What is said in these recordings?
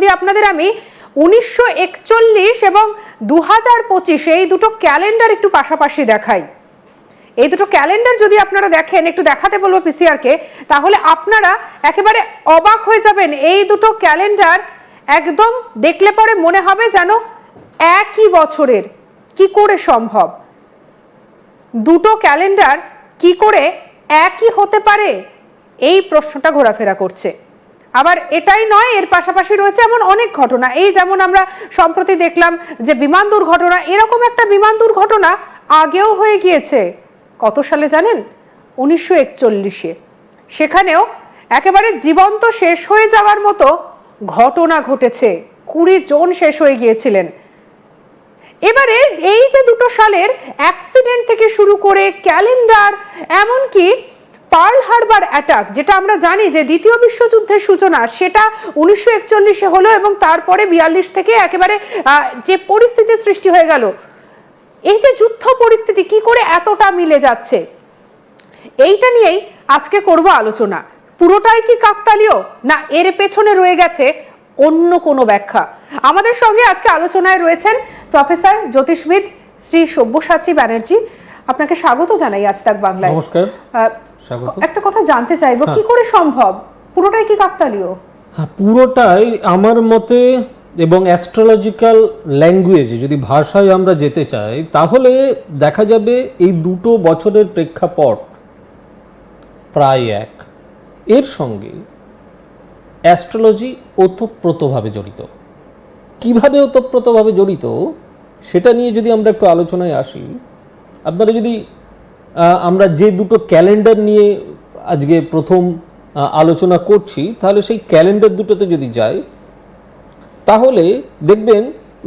যদি আপনাদের আমি উনিশশো একচল্লিশ এবং দু হাজার পঁচিশ এই দুটো ক্যালেন্ডার একটু পাশাপাশি দেখাই। এই দুটো ক্যালেন্ডার যদি আপনারা দেখেন, একটু দেখাতে বলব পিসিআরকে তাহলে আপনারা একেবারে অবাক হয়ে যাবেন। এই দুটো ক্যালেন্ডার একদম দেখলে পরে মনে হবে যেন একই বছরের। কি করে সম্ভব? দুটো ক্যালেন্ডার কি করে একই হতে পারে? এই প্রশ্নটা ঘোরাফেরা করছে। আবার এটাই নয়, এর পাশাপাশি রয়েছে এমন অনেক ঘটনা। এই যেমন আমরা সম্প্রতি দেখলাম যে বিমান দুর্ঘটনা, এরকম একটা বিমান দুর্ঘটনা আগেও হয়ে গিয়েছে। কত সালে জানেন? উনিশশো একচল্লিশে। সেখানেও একেবারে জীবন্ত শেষ হয়ে যাওয়ার মতো ঘটনা ঘটেছে। কুড়ি জন শেষ হয়ে গিয়েছিলেন। এবারে এই যে দুটো সালের অ্যাক্সিডেন্ট থেকে শুরু করে ক্যালেন্ডার এমনকি পার্ল হারবার অ্যাটাক যেটা আমরা জানি যে দ্বিতীয় বিশ্বযুদ্ধের সূচনা, সেটা উনিশশো একচল্লিশে হলো এবং তারপরে বিয়াল্লিশ থেকে একেবারে যে পরিস্থিতির সৃষ্টি হয়ে গেল। এই যে যুদ্ধ পরিস্থিতি কি করে এতটা মিলে যাচ্ছে? এইটা নিয়েই আজকে করব আলোচনা। পুরোটাই কি কাকতালীয়? না, এর পেছনে রয়ে গেছে অন্য কোনো ব্যাখ্যা। আমাদের সঙ্গে আজকে আলোচনায় রয়েছেন প্রফেসর জ্যোতিষবিদ শ্রী সব্যসাচী ব্যানার্জি। আপনাকে স্বাগত জানাই আজ তাক বাংলায়। নমস্কার। স্বাগত। একটা কথা জানতে চাইব কি করে সম্ভব? পুরোটাই কি কাকতালীয়? হ্যাঁ পুরোটাই আমার মতে এবং অ্যাস্ট্রোলজিক্যাল ল্যাঙ্গুয়েজে যদি ভাষায় আমরা যেতে চাই তাহলে দেখা যাবে এই দুটো বছরের প্রেক্ষাপট প্রায় এক। এর সঙ্গে অ্যাস্ট্রোলজি ওতপ্রোতভাবে জড়িত। কীভাবে ওতপ্রোতভাবে জড়িত সেটা নিয়ে যদি আমরা একটু আলোচনায় আসি আপনারা যদি আমরা যে দুটো ক্যালেন্ডার নিয়ে আজকে প্রথম আলোচনা করছি, তাহলে সেই ক্যালেন্ডার দুটোতে যদি যাই, তাহলে দেখবেন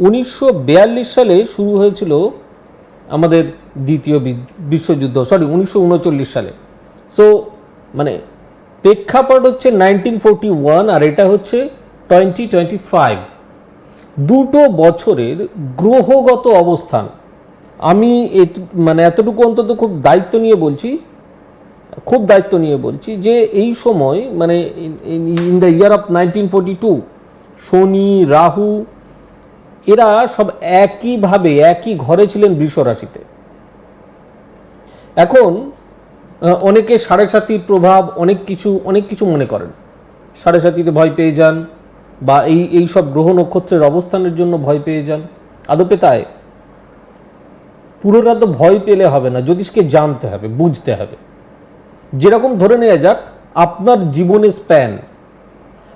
উনিশশো বিয়াল্লিশ সালে শুরু হয়েছিল আমাদের দ্বিতীয় বিশ্বযুদ্ধ সরি উনিশশো উনচল্লিশ সালে। সো মানে প্রেক্ষাপট হচ্ছে নাইনটিন ওয়ান আর এটা হচ্ছে টোয়েন্টি টোয়েন্টি ফাইভ দুটো বছরের গ্রহগত অবস্থান। আমি মানে এতটুকু অন্তত খুব দায়িত্ব নিয়ে বলছি, খুব দায়িত্ব নিয়ে বলছি যে এই সময় মানে in the year of nineteen forty two Shani, Rahu, এরা সব একইভাবে, একই ঘরে ছিলেন বৃষ রাশিতে। এখন অনেকে সাড়ে সাতির প্রভাব, অনেক কিছু অনেক কিছু মনে করেন। সাড়ে সাতিতে ভয় পেয়ে যান, বা এই এই সব গ্রহ নক্ষত্রের অবস্থানের জন্য ভয় পেয়ে যান। আদপে তাই পুরোটা তো ভয় পেলে হবে না, জ্যোতিষকে জানতে হবে, বুঝতে হবে। যেরকম ধরে নেওয়া যাক, আপনার জীবনের স্প্যান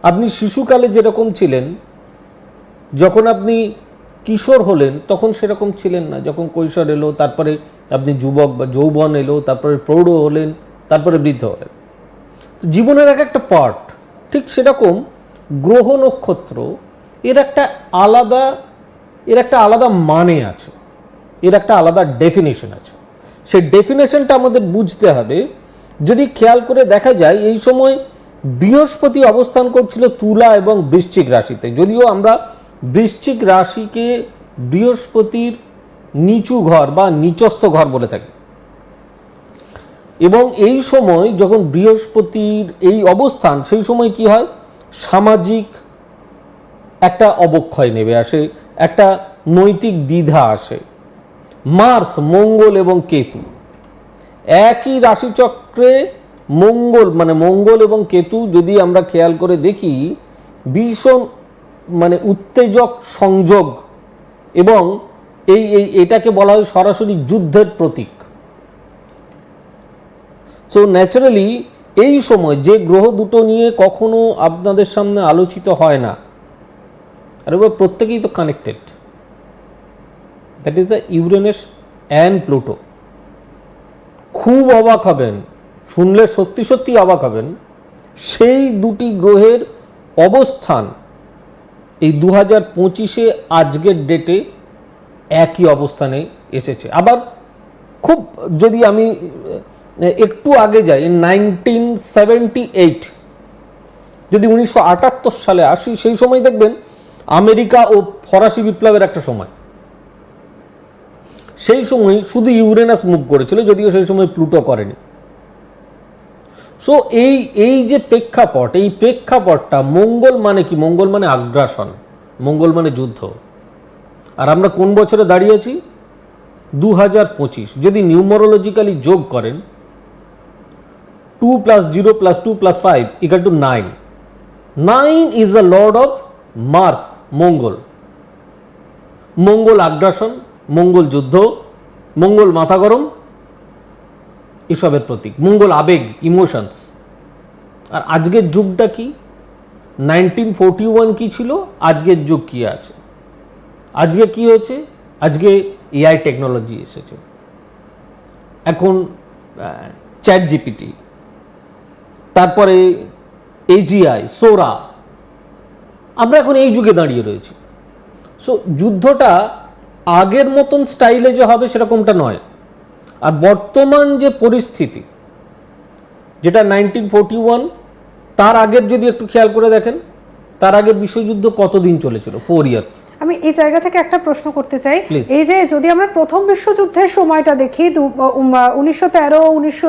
আপনি শিশুকালে যেরকম ছিলেন, যখন আপনি কিশোর হলেন, তখন সেরকম ছিলেন না। যখন কৈশোর এলো, তারপরে আপনি যুবক বা যৌবন এলো, তারপরে প্রৌঢ় হলেন, তারপরে বৃদ্ধ হলেন। তো জীবনের এক একটা পার্ট ঠিক সেরকম গ্রহ নক্ষত্র, এর একটা আলাদা, এর একটা আলাদা মানে আছে। এর একটা আলাদা ডেফিনেশন আছে। সেই ডেফিনেশনটা আমাদের বুঝতে হবে। যদি খেয়াল করে দেখা যায়, এই সময় বৃহস্পতি অবস্থান করছিল তুলা এবং বৃশ্চিক রাশিতে। যদিও আমরা বৃশ্চিক রাশিকে বৃহস্পতির নিচু ঘর বা নিচস্থ ঘর বলে থাকি। এবং এই সময় যখন বৃহস্পতির এই অবস্থান, সেই সময় কি হয়? সামাজিক একটা অবক্ষয় নেমে আসে, একটা নৈতিক দ্বিধা আসে। মার্স, মঙ্গল এবং কেতু। একই রাশিচক্রে মঙ্গল মানে মঙ্গল এবং কেতু যদি আমরা খেয়াল করে দেখি, ভীষণ মানে উত্তেজক সংযোগ এবং এই এই, এটাকে বলা হয় সরাসরি যুদ্ধের প্রতীক। সো ন্যাচারালি এই সময় যে গ্রহ দুটো নিয়ে কখনো আপনাদের সামনে আলোচিত হয় না, আর প্রত্যেকেই তো connected that is the Uranus and Pluto খুব অবাক হবেন, শুনলে সত্যি সত্যি অবাক হবেন, সেই দুটি গ্রহের অবস্থান এই দু হাজার পঁচিশে আজকের ডেটে একই অবস্থানে এসেছে। আবার খুব যদি আমি একটু আগে যাই নাইনটিন সেভেন্টি এইট যদি উনিশশো আটাত্তর সালে আসি, সেই সময় দেখবেন আমেরিকা ও ফরাসি বিপ্লবের একটা সময়। সেই সময় শুধু ইউরেনাস মুভ করেছিল, যদিও সেই সময় প্লুটো করেনি। সো এই এই যে প্রেক্ষাপট, এই প্রেক্ষাপটটা মঙ্গল মানে কি? মঙ্গল মানে আগ্রাসন, মঙ্গল মানে যুদ্ধ। আর আমরা কোন বছরে দাঁড়িয়েছি দু হাজার পঁচিশ। যদি নিউমোরোলজিক্যালি যোগ করেন, two plus zero plus two plus five equal two nine. Nine is the lord of Mars Mangal. Mangal আগ্রাসন মঙ্গল যুদ্ধ, মঙ্গল মাথা গরম, এসবের প্রতীক। মঙ্গল আবেগ ইমোশনস আর আজকের যুগটা কি? নাইনটিন ফোরটি ওয়ান কী ছিল? আজকের যুগ কি আছে? আজকে কি হয়েছে? আজকে এআই টেকনোলজি এসেছে। এখন চ্যাট জিপিটি তারপরে এজিআই সোরা আমরা এখন এই যুগে দাঁড়িয়ে রয়েছি। সো যুদ্ধটা আগের মতন স্টাইলে যে হবে সেরকমটা নয়। আর বর্তমান যে পরিস্থিতি, যেটা নাইনটিন ওয়ান তার আগের যদি একটু খেয়াল করে দেখেন, তার আগে বিশ্বযুদ্ধ কতদিন চলেছিল? ফোর ইয়ার্স আমি এই জায়গা থেকে একটা প্রশ্ন করতে চাই। এই যে যদি আমরা প্রথম বিশ্বযুদ্ধের সময়টা দেখি উনিশশো তেরো উনিশশো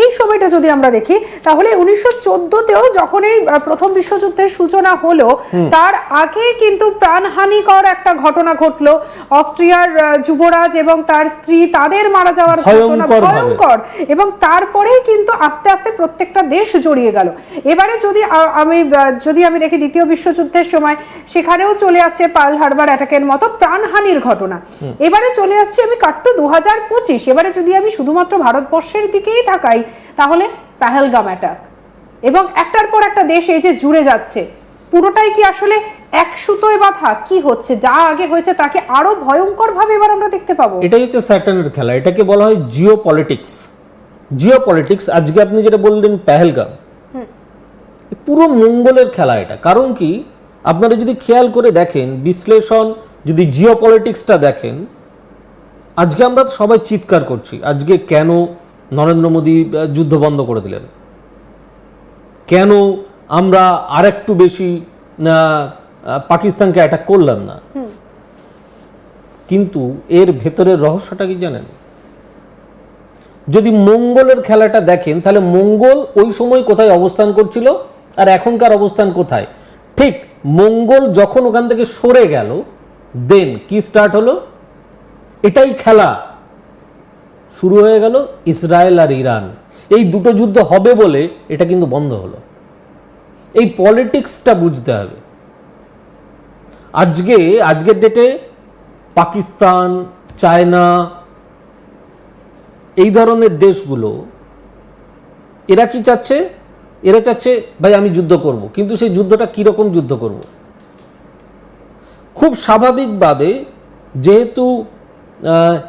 এই সময়টা যদি আমরা দেখি তাহলে উনিশশো চোদ্দতেও যখন এই প্রথম বিশ্বযুদ্ধের সূচনা হলো তার আগে কিন্তু প্রাণহানিকর একটা ঘটনা ঘটলো। অস্ট্রিয়ার যুবরাজ এবং তার স্ত্রী তাদের মারা যাওয়ার ঘটনা ভয়ঙ্কর। এবং তারপরেই কিন্তু আস্তে আস্তে প্রত্যেকটা দেশ জড়িয়ে গেল। এবারে যদি আমি যদি আমি দেখি দ্বিতীয় বিশ্বযুদ্ধের সময় সেখানেও চলে আসছে পার্ল হারবার অ্যাটাকের মতো প্রাণহানির ঘটনা। এবারে চলে আসছে আমি কাট্টু দু হাজার পঁচিশ। এবারে যদি আমি শুধুমাত্র ভারতবর্ষের দিকেই তাকাই তাহলে পাহেলগাম অ্যাটাক। এবং একটার পর একটা দেশ এই যে জুড়ে যাচ্ছে পুরোটাই কি আসলে এক সুতোয় বাঁধা? কি হচ্ছে? যা আগে হয়েছে তাকে আরও ভয়ঙ্কর ভাবে এবার আমরা দেখতে পাবো। এটাই হচ্ছে স্যাটার্নের খেলা। এটাকে বলা হয় জিও পলিটিক্স জিও পলিটিক্স আজকে আপনি যেটা বললেন পেহেলগাম পুরো মঙ্গলের খেলা এটা। কারণ কি? আপনারা যদি খেয়াল করে দেখেন বিশ্লেষণ যদি জিও পলিটিক্সটা দেখেন আজকে আমরা সবাই চিৎকার করছি আজকে কেন নরেন্দ্র মোদী যুদ্ধ বন্ধ করে দিলেন? কেন আমরা আর একটু বেশি পাকিস্তানকে অ্যাটাক করলাম না? কিন্তু এর ভেতরের রহস্যটা কি জানেন? যদি মঙ্গলের খেলাটা দেখেন তাহলে মঙ্গল ওই সময় কোথায় অবস্থান করছিল? আর এখনকার অবস্থান কোথায়? ঠিক মঙ্গল যখন ওখান থেকে সরে গেল দেন কি স্টার্ট হলো? এটাই খেলা। শুরু হয়ে গেল ইসরায়েল আর ইরান। এই দুটো যুদ্ধ হবে বলে এটা কিন্তু বন্ধ হলো। এই পলিটিক্সটা বুঝতে হবে। আজকে, আজকের ডেটে পাকিস্তান, চায়না, এই ধরনের দেশগুলো, এরা কি চাচ্ছে? এরা চাচ্ছে, ভাই, আমি যুদ্ধ করব। কিন্তু সেই যুদ্ধটা কীরকম যুদ্ধ করব? খুব স্বাভাবিকভাবে যেহেতু